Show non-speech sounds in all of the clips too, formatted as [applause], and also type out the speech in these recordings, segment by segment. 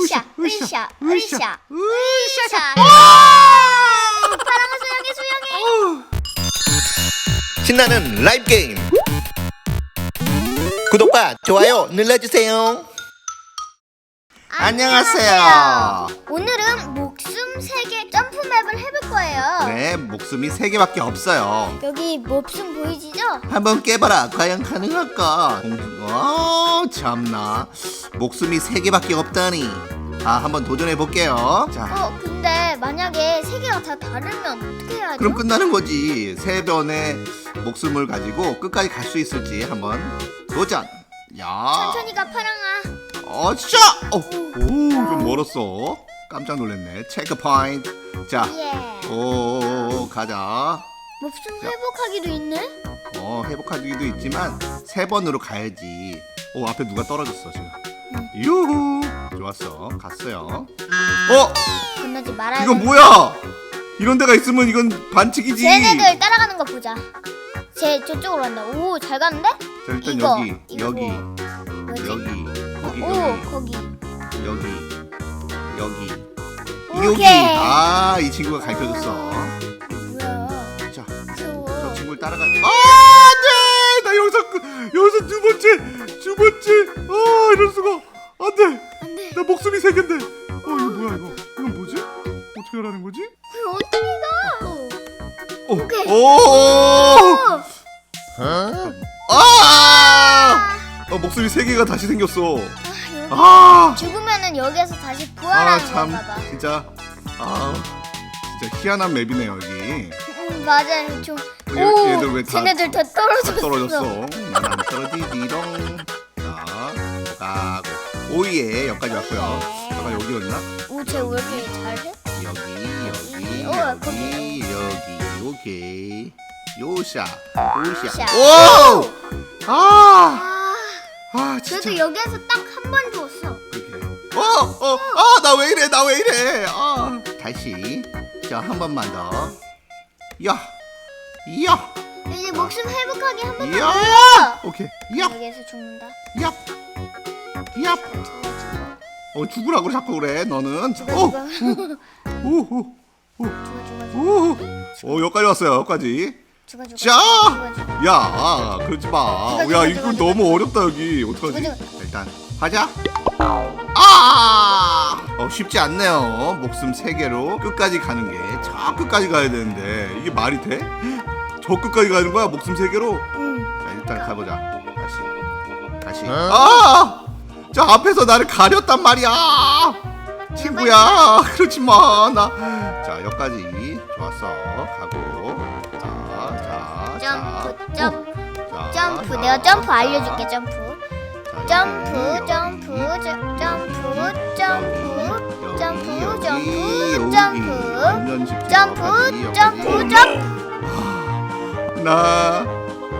으쌰, 으쌰, 으쌰, 으쌰. 파랑아 수영해, 수영해. 신나는 라이브 게임. 구독과 좋아요 눌러주세요. 안녕하세요. 오늘은 네 목숨이 세개밖에 없어요 여기 목숨 보이시죠? 한번 깨봐라 과연 가능할까 어 참나 목숨이 세개밖에 없다니 아 한번 도전해볼게요 자 어, 근데 만약에 세 개가 다 다르면 어떻게 해야죠? 그럼 끝나는 거지 세 번의 목숨을 가지고 끝까지 갈 수 있을지 한번 도전 야 천천히 가, 파랑아. 어, 진짜! 어, 오, 좀 멀었어. 깜짝 놀랐네. 체크 포인트. 자, 예. 오, 가자. 목숨 회복하기도 있네? 어, 회복하기도 있지만 세 번으로 가야지. 오, 앞에 누가 떨어졌어 지금. 응. 유후. 좋았어. 갔어요. 어, 건너지 말아야 이거 돼. 뭐야? 이런 데가 있으면 이건 반칙이지. 쟤네들 따라가는 거 보자. 쟤 저쪽으로 간다. 오, 잘 가는데? 자, 일단 이거, 여기, 이거. 여기, 뭐지? 여기, 거기, 오, 여기, 거기. 여기, 여기. 오케이. 여기. 아, 이 친구가 가르쳐 줬어. 뭐야? 자, 저 무서워. 친구를 따라가. 아, 네! 나 여기서 그- 여기서 두 번째, 두 번째. 아, 이럴 수가. 안 돼. 안 돼. 나 목숨이 세 개인데. 어, 이거 뭐야 이거? 이건 뭐지? 어떻게 하라는 거지? 그 어떻게 가? 어, 오케이. 오! 어. 아! 어, 목숨이 세 개가 다시 생겼어. 여기 아! 죽으면은 여기에서 다시 아, 부활하는 참, 건가 봐. 진짜. 아, 진짜 희한한 맵이네요 여기. 음, 맞아요. 좀. 얘- 오, 얘들 왜 다- 쟤네들 다 떨어졌어. 떨어졌어. 난안 떨어지지롱. 자, 가고. 오예 여기까지 왔고요. 아까 여기였나? 오, 쟤 왜 이렇게 잘해? 여기 여기 어, 여기 여기 오케이. 요샤 요샤. 샤. 오! 아! 아, 아 진짜. 그래도 여기에서 딱 한 번 줬어. 이렇게. 어, 어, 아, 나 왜 이래, 나 왜 이래. 아, 다시. 자, 한 번만 더. 야, 야, 이제 목숨 회복하기 한 번만 야. 더. 오케이. 야, 여기에서 죽는다. 야, 야. 어, 죽으라고 자꾸 그래, 너는. 오, 죽어. 오, 오, 오, 죽어, 죽어, 죽어. 오. 오, 여기까지 왔어요, 여기까지. 죽어, 죽어. 자. 죽어, 죽어. 야, 아, 그러지 마. 죽어, 야, 죽어, 이거 죽어, 너무 어렵다, 여기. 어떡하지? 죽어, 일단, 하자. 아! 어, 쉽지 않네요. 목숨 세 개로 끝까지 가는 게. 저 끝까지 가야 되는데. 이게 말이 돼? 저 끝까지 가는 거야? 목숨 세 개로 응. 자, 일단 가보자. 다시. 다시. 아! 저 앞에서 나를 가렸단 말이야! 친구야! 그러지 마. 나. 자, 여기까지. 좋았어. 점프, 자. 점프, 자, 점프. 자, 내가 점프 자. 알려줄게, 점프. 자, 점프, 점프. 저- 점프, 점프, 점프, 점프. 점프, 점프, 점프. 점프, 나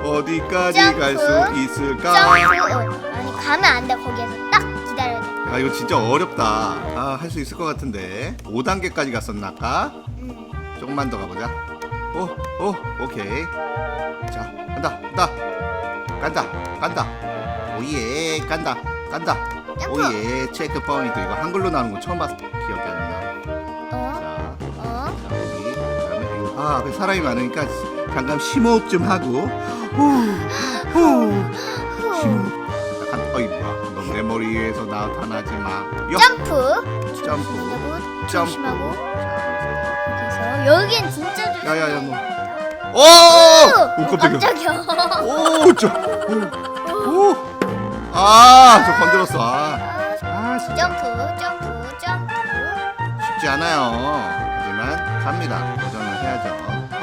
어디까지 점프, 갈 수 있을까? 점프. 어, 아니 가면 안 돼. 거기에서 딱 기다려야 돼. 아 이거 진짜 어렵다. 아 할 수 있을 것 같은데. 5단계까지 갔었나 아까? 응. 조금만 더 가보자. 오, 오, 오케이. 자, 간다, 간다, 간다, 간다. 오예, 간다, 간다. 점프. 오예, 체크 포인트. 이거 한글로 나오는 거 처음 봤어. 기억이 안 나. 어, 자, 어. 자, 여기 그다음에 아 앞에 사람이 많으니까 잠깐 심호흡 좀 하고 후 후 심호흡 잠깐 어이 뭐야 너 내 머리 위에서 나타나지 마 여, 점프. 점프 점프 조심하고. 자, 그래서 여긴 진짜 조심. 야야야 너 오! 오 깜짝이야 깜짝이야. 오저오아 저 건드렸어 아, 아 진짜 점프, 점프, 점프. 쉽지 않아요 하지만 갑니다 도전을 해야죠 어?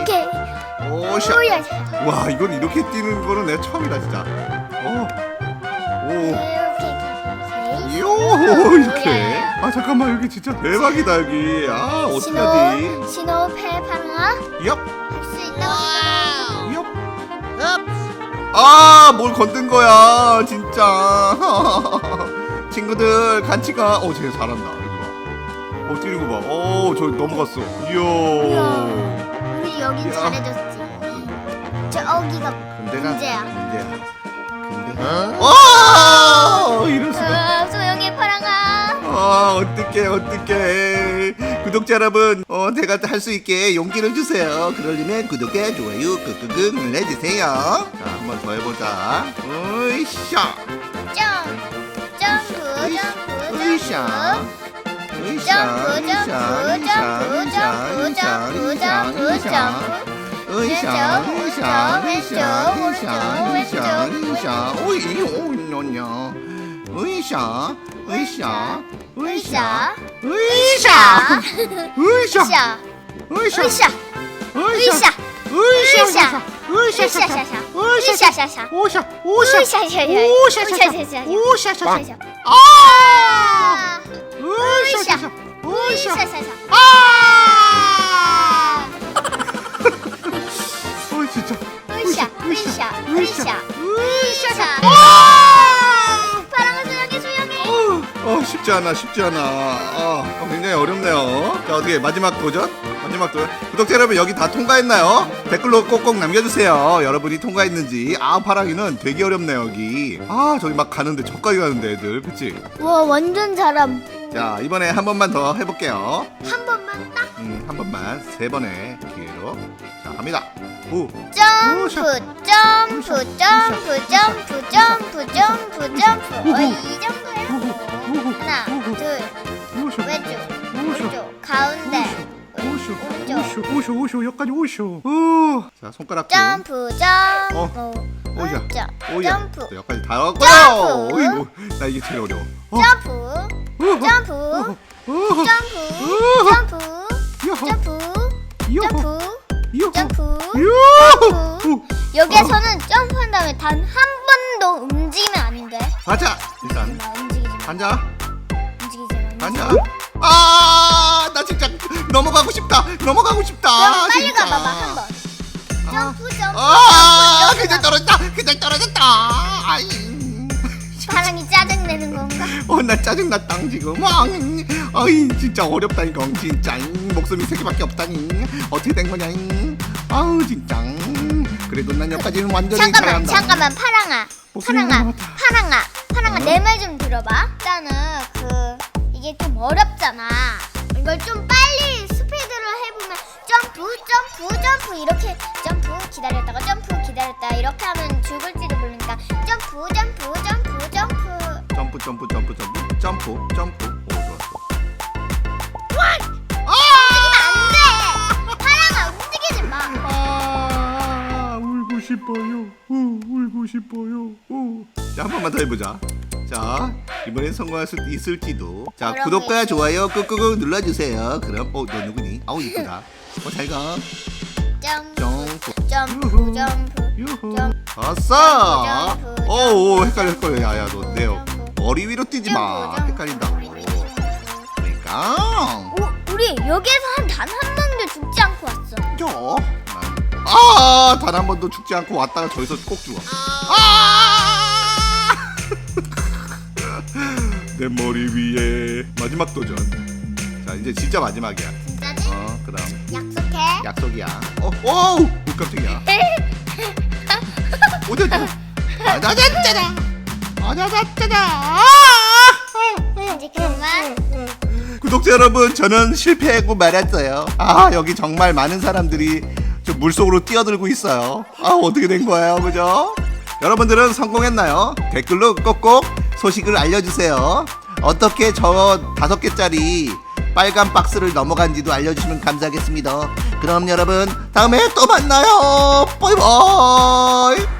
오케이 오케이. 오야. 와 이건 이렇게 뛰는 거는 내가 처음이다 진짜 오. 오. 이렇게. 요 이렇게 아 잠깐만 여기 진짜 대박이다 여기 아 어떡하지 신호, 신호 패 파랑아. 얍 할 수 있다고 얍. 아뭘 건든 거야 진짜 [laughs] 친구들 같이 가어 쟤 잘한다 이거 봐 어 뛰는 거 봐 어 저 넘어갔어 이야. 우리 여긴 야. 잘해줬지. 저기가 근데가 문제야. 문제야 근데 와 이럴 수가 아, 소영이 어떡해 어떡해 구독자 여러분 어 제가 할 수 있게 용기를 주세요 그러려면 구독과 좋아요 끄끄끄 눌러주세요 자 한번 더 해보자 으이샤 점 점프 점프 으이샤 점프 으이샤 으이샤 으이샤 으이샤 으이샤 으이샤 오이 으이샤 으이샤 으이샤 으이샤 으이샤 으쌰 으이샤 으쌰 으이샤 으 쌰 으이샤 으쌰샤샤 으이샤 으쌰샤샤 오샤 으쌰샤샤 오샤샤샤 으쌰샤샤 오샤샤샤 으쌰샤샤 아 으샤샤샤 으샤 으쌰샤 쉽지 않아 쉽지 않아. 어, 어, 굉장히 어렵네요. 자 어떻게 마지막 도전? 마지막 도전. 구독자 여러분 여기 다 통과했나요? 댓글로 꼭꼭 남겨주세요. 여러분이 통과했는지. 아 파랑이는 되게 어렵네요 여기. 아 저기 막 가는데 저까지 가는데 애들 그치? 와 완전 잘함. 자 이번에 한 번만 더 해볼게요. 한 번만 딱? 음, 한 번만 세 번의 기회로. 자 갑니다. 오 점프 점프 점프 점프 점프 점프. 점프 어, 이 정도 해보고 하나 둘. 오쇼 왼쪽 오른쪽 가운데. 오쇼 오쇼 오쇼 오쇼 여기까지 오쇼 오 자 손가락 좀 점프 점프. 어. 오야. 오야. 점프. 또 여기까지 다 왔고요. 점프. 어이구 나 이게 제일 어려워. 어, 점프. 어, 점프. 점프. 점프. 야호, 점프. 야호, 점프. 야호, 점프. 야호. 점프. 여기에서는 점프한 다음에 단 한 번도 움직이면 안 돼. 가자. 일단. 앉아. 움직이지 마. 앉아. 아나 진짜 넘어가고 싶다. 넘어가고 싶다. 그럼 빨리 진짜. 가봐봐 한 번. 점프 점프 아 점프 그냥. 떨어졌다. 그냥 떨어졌다. 아이 바람이 짜증 내는 건가? 어나 짜증났다 지금. 아, 아이 진짜 어렵다니까 진짜. 목숨이 세 개밖에 없다니. 어떻게 된 거냐 아우 진짜. 그래도 난 여기까지는 완전히 잠깐만 잘한다. 잠깐만. 파랑아 목소리 파랑아 나왔다. 파랑아 파랑아. 어? 내 말 좀 들어봐. 일단은 그 이게 좀 어렵잖아. 이걸 좀 빨리 스피드로 해보면 점프, 점프, 점프 이렇게 점프 기다렸다가 점프 기다렸다 이렇게 하면 죽을지도 모르니까 점프, 점프, 점프, 점프. 점프 점프 점프 점프 점프 점프. 오 좋았어. 아! 움직이면 안 돼. 파랑아 움직이지 마. 아, 아, 아 울고 싶어요. 우 울고 싶어요. 우. 자, 한 번만 더 해보자. 자 이번엔 성공할 수 있을지도. 자 구독과 좋아요 꾹꾹 눌러주세요. 그럼 어 너 누구니? 아우 이쁘다. 어 잘가. 점프 점프. 점프 유후. 점프. 유후. 아싸! 점프, 헷갈려 헷갈려. 야야 너내 점프. 머리 위로 뛰지 마. 헷갈린다고 점프. 그러니까. 오, 우리 여기에서 한 단한 명도 죽지 않고 왔어. 아, 단 한 번도 죽지 않고 왔다가 저기서 꼭 죽어. 아! 내 머리 위에 마지막 도전. 자, 이제 진짜 마지막이야. 진짜지? 어, 그럼 약속해. 약속이야. 어, 오, 오 깜짝이야. 오졌다. 아자자자자. 아자자자자. 이제 그만. 구독자 여러분, 저는 실패하고 말았어요. 아, 여기 정말 많은 사람들이 좀 물속으로 뛰어들고 있어요. 아, 어떻게 된 거예요, 그죠? 여러분들은 성공했나요? 댓글로 꼭꼭 소식을 알려주세요. 어떻게 저 다섯 개짜리 빨간 박스를 넘어간지도 알려주시면 감사하겠습니다. 그럼 여러분, 다음에 또 만나요. 바이바이.